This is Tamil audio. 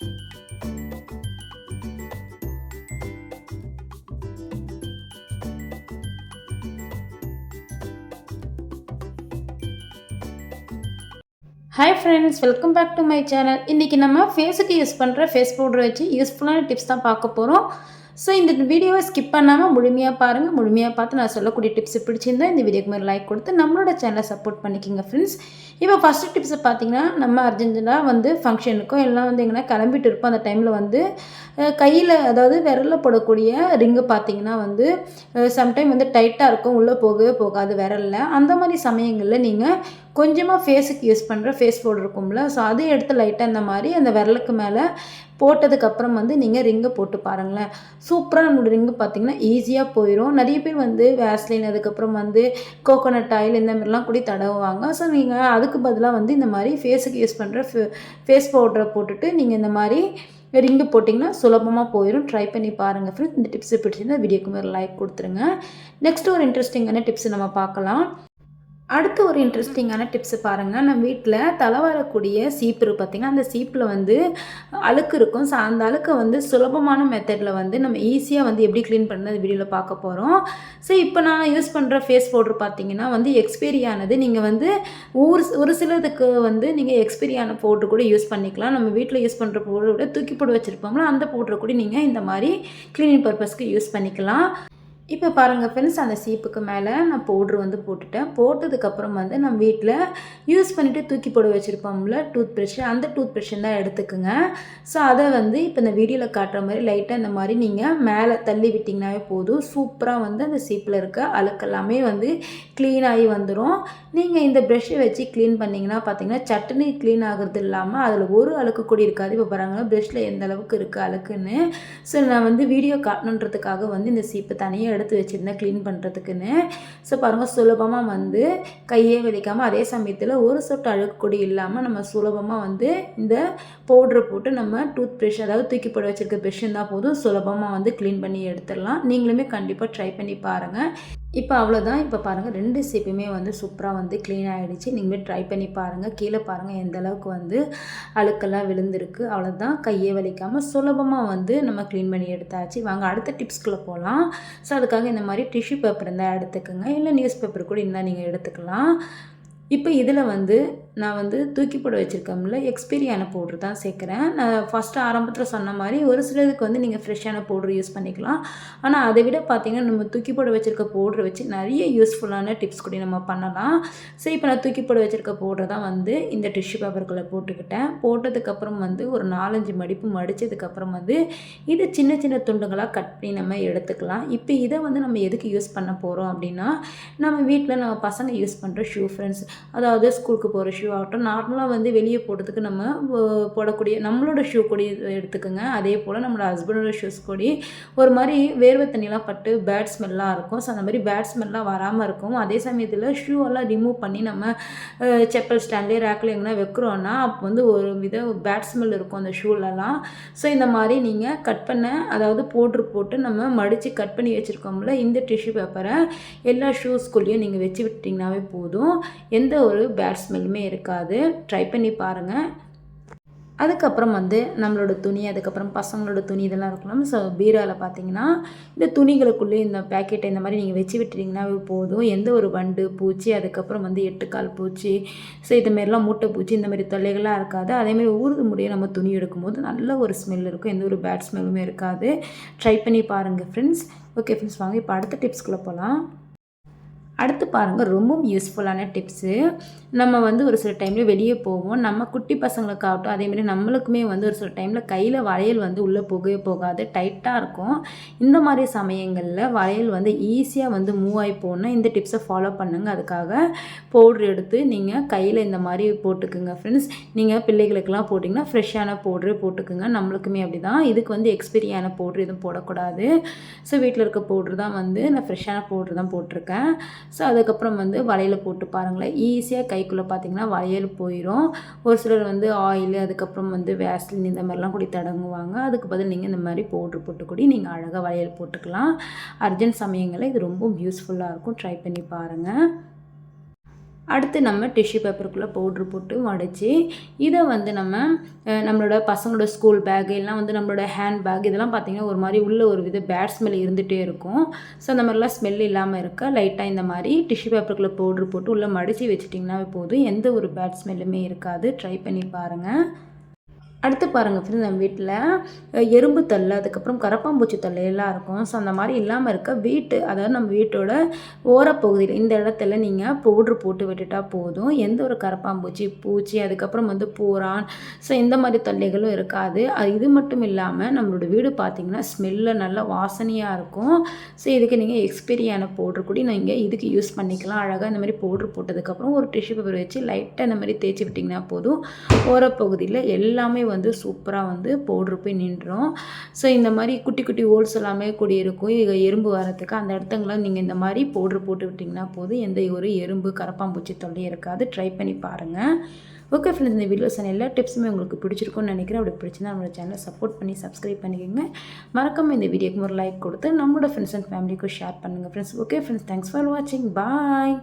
Hi friends welcome back to my channel இன்றைக்கி நம்ம ஃபேஸுக்கு யூஸ் பண்ணுற ஃபேஸ் பவுடர் வச்சு யூஸ்ஃபுல்லான டிப்ஸ் தான் பார்க்க போகிறோம் ஸோ இந்த வீடியோவை ஸ்கிப் பண்ணாமல் முழுமையாக பாருங்கள் முழுமையாக பார்த்து நான் சொல்லக்கூடிய டிப்ஸ் பிடிச்சிருந்தா இந்த வீடியோக்கு மாதிரி லைக் கொடுத்து நம்மளோட சேனலை சப்போர்ட் பண்ணிக்கோங்க ஃப்ரெண்ட்ஸ் இப்போ ஃபஸ்ட்டு டிப்ஸை பார்த்தீங்கன்னா நம்ம அர்ஜென்டினாக வந்து ஃபங்க்ஷனுக்கும் எல்லாம் வந்து எங்கன்னா கிளம்பிட்டு இருப்போம். அந்த டைமில் வந்து கையில் அதாவது விரலில் போடக்கூடிய ரிங்கு பார்த்தீங்கன்னா வந்து சம்டைம் வந்து டைட்டாக இருக்கும். உள்ளே போகவே போகாது விரலில். அந்த மாதிரி சமயங்களில் நீங்கள் கொஞ்சமாக ஃபேஸுக்கு யூஸ் பண்ணுற ஃபேஸ் பவுடர் இருக்கும்ல. ஸோ அதையும் எடுத்து லைட்டாக இந்த மாதிரி அந்த விரலுக்கு மேலே போட்டதுக்கப்புறம் வந்து நீங்கள் ரிங்கை போட்டு பாருங்களேன். சூப்பராக நம்மளோட ரிங்கு பார்த்தீங்கன்னா ஈஸியாக போயிடும் நிறைய பேர் வந்து வேஸ்லின் அதுக்கப்புறம் வந்து கோகோனட் ஆயில் இந்த மாதிரிலாம் கூட தடவுவாங்க. ஸோ நீங்கள் அதுக்கு பதிலாக வந்து இந்த மாதிரி ஃபேஸுக்கு யூஸ் பண்ணுற ஃபேஸ் பவுடரை போட்டுட்டு நீங்கள் இந்த மாதிரி ரிங்கு போட்டிங்கன்னா சுலபமாக போயிடும் ட்ரை பண்ணி பாருங்கள் ஃப்ரெண்ட்ஸ் இந்த டிப்ஸை பிடிச்சிருந்தா வீடியோக்கு மேலே லைக் கொடுத்துருங்க. நெக்ஸ்ட் ஒரு இன்ட்ரெஸ்டிங்கான டிப்ஸ் நம்ம பார்க்கலாம். அடுத்து ஒரு இன்ட்ரெஸ்டிங்கான டிப்ஸு பாருங்கள் நம்ம வீட்டில் தலை வரக்கூடிய சீப்பு இருக்குது பார்த்திங்கன்னா அந்த சீப்பில் வந்து அழுக்கு இருக்கும். ஸோ அந்த அழுக்கை வந்து சுலபமான மெத்தடில் வந்து நம்ம ஈஸியாக வந்து எப்படி க்ளீன் பண்ணது வீடியோவில் பார்க்க போகிறோம் ஸோ இப்போ நான் யூஸ் பண்ணுற ஃபேஸ் பவுடர் பார்த்தீங்கன்னா வந்து எக்ஸ்பைரி ஆனது. நீங்கள் வந்து ஒரு ஒரு சிலதுக்கு வந்து நீங்கள் எக்ஸ்பைரி ஆன பவுட்ரு கூட யூஸ் பண்ணிக்கலாம். நம்ம வீட்டில் யூஸ் பண்ணுற பவுட்ரு கூட தூக்கி போட்டு வச்சுருப்போம்ல அந்த பவுட்ரை கூட நீங்கள் இந்த மாதிரி க்ளீனிங் பர்பஸ்க்கு யூஸ் பண்ணிக்கலாம். இப்போ பாருங்கள் ஃப்ரெண்ட்ஸ் அந்த சீப்புக்கு மேலே நான் பவுட்ரு வந்து போட்டுட்டேன். போட்டதுக்கப்புறம் வந்து நம்ம வீட்டில் யூஸ் பண்ணிவிட்டு தூக்கி போட வச்சுருப்போம்ல டூத் ப்ரஷ்ஷு அந்த டூத் ப்ரஷ்ஷன் தான் எடுத்துக்கோங்க. ஸோ அதை வந்து இப்போ இந்த வீடியோவில் காட்டுற மாதிரி லைட்டாக இந்த மாதிரி நீங்கள் மேலே தள்ளி விட்டிங்கனாவே போதும். சூப்பராக வந்து அந்த சீப்பில் இருக்க அழுக்கெல்லாமே வந்து க்ளீனாகி வந்துடும் நீங்கள் இந்த ப்ரெஷ்ஷை வச்சு க்ளீன் பண்ணிங்கன்னா பார்த்தீங்கன்னா சட்னி க்ளீன் ஆகிறது இல்லாமல் அதில் ஒரு அழுக்கு கூட இருக்காது. இப்போ பாருங்கள் ப்ரெஷ்ஷில் எந்த அளவுக்கு இருக்குது அழுக்குன்னு. ஸோ நான் வந்து வீடியோ காட்டணுன்றதுக்காக வந்து இந்த சீப்பை தனியாக எடுத்து வச்சுருந்தேன் க்ளீன் பண்ணுறதுக்குன்னு ஸோ பாருங்கள் சுலபமாக வந்து கையே வலிக்காமல் அதே சமயத்தில் ஒரு சொட்டு அழுக்கு இல்லாமல் நம்ம சுலபமாக வந்து இந்த பவுட்ரு போட்டு நம்ம டூத் ப்ரஷ் அதாவது தூக்கி போட வச்சுருக்க ப்ரெஷ் இருந்தால் போதும். சுலபமாக வந்து க்ளீன் பண்ணி எடுத்துடலாம். நீங்களுமே கண்டிப்பாக ட்ரை பண்ணி பாருங்கள் இப்போ அவ்வளோதான் இப்போ பாருங்கள் ரெண்டு சீப்புமே வந்து சூப்பராக வந்து க்ளீன் ஆகிடுச்சு நீங்களே ட்ரை பண்ணி பாருங்கள் கீழே பாருங்கள் எந்த அளவுக்கு வந்து அழுக்கெல்லாம் விழுந்திருக்கு. அவ்வளோதான் கையே வலிக்காமல் சுலபமாக வந்து நம்ம க்ளீன் பண்ணி எடுத்தாச்சு. வாங்க அடுத்த டிப்ஸ்குள்ளே போகலாம் ஸோ அதுக்காக இந்த மாதிரி டிஷ்யூ பேப்பர் இருந்தால் எடுத்துக்கோங்க. இல்லை நியூஸ் பேப்பர் கூட இருந்தால் நீங்கள் எடுத்துக்கலாம். இப்போ இதில் வந்து நான் வந்து தூக்கி போட வச்சுருக்கோம்ல எக்ஸ்பீரியான பவுட்ரு தான் சேர்க்குறேன். நான் ஃபஸ்ட்டு ஆரம்பத்தில் சொன்ன மாதிரி ஒரு சிலருக்கு வந்து நீங்கள் ஃப்ரெஷ்ஷான பவுட்ரு யூஸ் பண்ணிக்கலாம். ஆனால் அதை விட பார்த்திங்கன்னா நம்ம தூக்கி போட வச்சுருக்க பவுட்ரு வச்சு நிறைய யூஸ்ஃபுல்லான டிப்ஸ் கூட நம்ம பண்ணலாம். சரி இப்போ நான் தூக்கி போட வச்சுருக்க பவுட்ரு தான் வந்து இந்த டிஷ்யூ பேப்பருக்குள்ளே போட்டுக்கிட்டேன். போட்டதுக்கப்புறம் வந்து ஒரு நாலஞ்சு மடிப்பு மடித்ததுக்கப்புறம் வந்து இது சின்ன சின்ன துண்டுகளாக கட் பண்ணி நம்ம எடுத்துக்கலாம். இப்போ இதை வந்து நம்ம எதுக்கு யூஸ் பண்ண போகிறோம் அப்படின்னா நம்ம வீட்டில் நம்ம பசங்க யூஸ் பண்ணுற ஷூ ஃப்ரெண்ட்ஸ் அதாவது ஸ்கூலுக்கு போகிற ஷூ ஆகட்டும் நார்மலாக வந்து வெளியே போடுறதுக்கு நம்ம போடக்கூடிய நம்மளோட ஷூ கொடி எடுத்துக்கோங்க. அதே போல் நம்மளோட ஹஸ்பண்டோட ஷூஸ் கொடி ஒரு மாதிரி வேர்வை தண்ணிலாம் பட்டு பேட் ஸ்மெல்லாம் இருக்கும். ஸோ அந்த மாதிரி பேட் ஸ்மெல்லாம் வராமல் இருக்கும். அதே சமயத்தில் ஷூ எல்லாம் ரிமூவ் பண்ணி நம்ம செப்பல் ஸ்டாண்ட்லேயே ரேக்கில் எங்கன்னா வைக்கிறோன்னா அப்போ வந்து ஒரு வித பேட் ஸ்மெல் இருக்கும் அந்த ஷூலெல்லாம் ஸோ இந்த மாதிரி நீங்கள் கட் பண்ண அதாவது போட்டு போட்டு நம்ம மடித்து கட் பண்ணி வச்சுருக்கோம்ல இந்த டிஷ்யூ பேப்பரை எல்லா ஷூஸ்குள்ளேயும் நீங்கள் வச்சு விட்டிங்கனாவே போதும். எந்த ஒரு பேட் ஸ்மெல்லுமே இருக்காது. ட்ரை பண்ணி பாருங்கள் அதுக்கப்புறம் வந்து நம்மளோட துணி அதுக்கப்புறம் பசங்களோட துணி இதெல்லாம் இருக்கலாம் ஸோ பீராவில் பார்த்தீங்கன்னா இந்த துணிகளுக்குள்ளே இந்த பேக்கெட்டை இந்த மாதிரி நீங்கள் வச்சு விட்டுட்டிங்கன்னா போதும். எந்த ஒரு வண்டு பூச்சி அதுக்கப்புறம் வந்து எட்டுக்கால் பூச்சி ஸோ இதுமாரிலாம் மூட்டை பூச்சி இந்த மாதிரி தொல்லைகள்லாம் இருக்காது. அதேமாதிரி ஊறுது முடிய நம்ம துணி எடுக்கும்போது நல்ல ஒரு ஸ்மெல் இருக்கும். எந்த ஒரு பேட் ஸ்மெல்லுமே இருக்காது. ட்ரை பண்ணி பாருங்கள் ஃப்ரெண்ட்ஸ் ஓகே ஃப்ரெண்ட்ஸ் வாங்க. இப்போ அடுத்த டிப்ஸ்குள்ளே போகலாம் அடுத்து பாருங்கள் ரொம்பவும் யூஸ்ஃபுல்லான டிப்ஸு நம்ம வந்து ஒரு சில டைமில் வெளியே போவோம். நம்ம குட்டி பசங்களுக்காகட்டும் அதேமாதிரி நம்மளுக்குமே வந்து ஒரு சில டைமில் கையில் வளையல் வந்து உள்ளே போகவே போகாது. டைட்டாக இருக்கும். இந்த மாதிரி சமயங்களில் வளையல் வந்து ஈஸியாக வந்து மூவ் ஆகி போகணும் இந்த டிப்ஸை ஃபாலோ பண்ணுங்கள் அதுக்காக பவுட்ரு எடுத்து நீங்கள் கையில் இந்த மாதிரி போட்டுக்குங்க ஃப்ரெண்ட்ஸ் நீங்கள் பிள்ளைகளுக்கெல்லாம் போட்டிங்கன்னா ஃப்ரெஷ்ஷான பவுட்ரு போட்டுக்குங்க. நம்மளுக்குமே அப்படி தான் இதுக்கு வந்து எக்ஸ்பீரியான பவுட்ரு எதுவும் போடக்கூடாது. ஸோ வீட்டில் இருக்க பவுட்ரு தான் வந்து நான் ஃப்ரெஷ்ஷான பவுட்ரு தான் போட்டிருக்கேன். ஸோ அதுக்கப்புறம் வந்து வளையல் போட்டு பாருங்களேன். ஈஸியாக கைக்குள்ளே பார்த்தீங்கன்னா வளையல் போயிடும் ஒரு சிலர் வந்து ஆயில் அதுக்கப்புறம் வந்து வேஸ்லின் இந்த மாதிரிலாம் கூடி தடங்குவாங்க. அதுக்கு பதில் நீங்கள் இந்த மாதிரி பவுட்ரு போட்டு கூடி நீங்கள் அழகாக வளையல் போட்டுக்கலாம். அர்ஜென்ட் சமயங்களில் இது ரொம்ப யூஸ்ஃபுல்லாக இருக்கும். ட்ரை பண்ணி பாருங்கள் அடுத்து நம்ம டிஷ்யூ பேப்பருக்குள்ளே பவுட்ரு போட்டு உடச்சி இதை வந்து நம்ம நம்மளோட பசங்களோட ஸ்கூல் பேக் எல்லாம் வந்து நம்மளோட ஹேண்ட் பேக் இதெல்லாம் பார்த்திங்கன்னா ஒரு மாதிரி உள்ளே ஒரு வித பேட் ஸ்மெல் இருந்துகிட்டே இருக்கும். ஸோ அந்த மாதிரிலாம் ஸ்மெல் இல்லாமல் இருக்க லைட்டாக இந்த மாதிரி டிஷ்யூ பேப்பருக்குள்ளே பவுட்ரு போட்டு உள்ளே மடித்து வச்சிட்டிங்கன்னா போதும். எந்த ஒரு பேட் ஸ்மெல்லுமே இருக்காது. ட்ரை பண்ணி பாருங்கள் அடுத்து பாருங்கள் ஃப்ரெண்ட்ஸ் நம்ம வீட்டில் எறும்பு தள்ளு அதுக்கப்புறம் கரப்பாம்பூச்சி தள்ளு எல்லாம் இருக்கும். ஸோ அந்த மாதிரி இல்லாமல் இருக்க வீட்டு அதாவது நம்ம வீட்டோட ஓரப்பகுதியில் இந்த இடத்துல நீங்கள் பவுட்ரு போட்டு விட்டுட்டா போதும். எந்த ஒரு கரப்பாம்பூச்சி பூச்சி அதுக்கப்புறம் வந்து பூரான் ஸோ இந்த மாதிரி தொல்லைகளும் இருக்காது. அது இது மட்டும் இல்லாமல் நம்மளோட வீடு பார்த்திங்கன்னா ஸ்மெல்ல நல்லா வாசனையாக இருக்கும். ஸோ இதுக்கு நீங்கள் எக்ஸ்பீரியான பவுட்ரு கூட நீங்கள் இதுக்கு யூஸ் பண்ணிக்கலாம். அழகாக இந்த மாதிரி பவுட்ரு போட்டதுக்கப்புறம் ஒரு டிஷ்யூ பேப்பர் வச்சு லைட்டாக இந்த மாதிரி தேய்ச்சி விட்டிங்கன்னா போதும். ஓரப்பகுதியில் எல்லாமே வந்து வந்து சூப்பராக வந்து பவுட்ரு போய் நின்றோம் ஸோ இந்த மாதிரி குட்டி குட்டி ஹோல்ஸ் எல்லாமே கூடி இருக்கும். எறும்பு வரத்துக்கு அந்த இடத்துங்களாம் நீங்கள் இந்த மாதிரி பவுட்ரு போட்டு விட்டிங்கன்னா போதும். எந்த ஒரு எறும்பு கரப்பாம்பூச்சி தொல்லையும் இருக்காது. ட்ரை பண்ணி பாருங்கள் ஓகே ஃப்ரெண்ட்ஸ் இந்த வீடியோஸ் எல்லா டிப்ஸுமே உங்களுக்கு பிடிச்சிருக்கும்னு நினைக்கிறேன். அப்படி பிடிச்சிருந்தா நம்மளோட சேனலை சப்போர்ட் பண்ணி சப்ஸ்கிரைப் பண்ணிக்கோங்க. மறக்காமல் இந்த வீடியோக்கு ஒரு லைக் கொடுத்து நம்மளோட ஃப்ரெண்ட்ஸ் அண்ட் ஃபேமிலிக்கும் ஷேர் பண்ணுங்கள் friends okay friends thanks for வாட்சிங் பாய்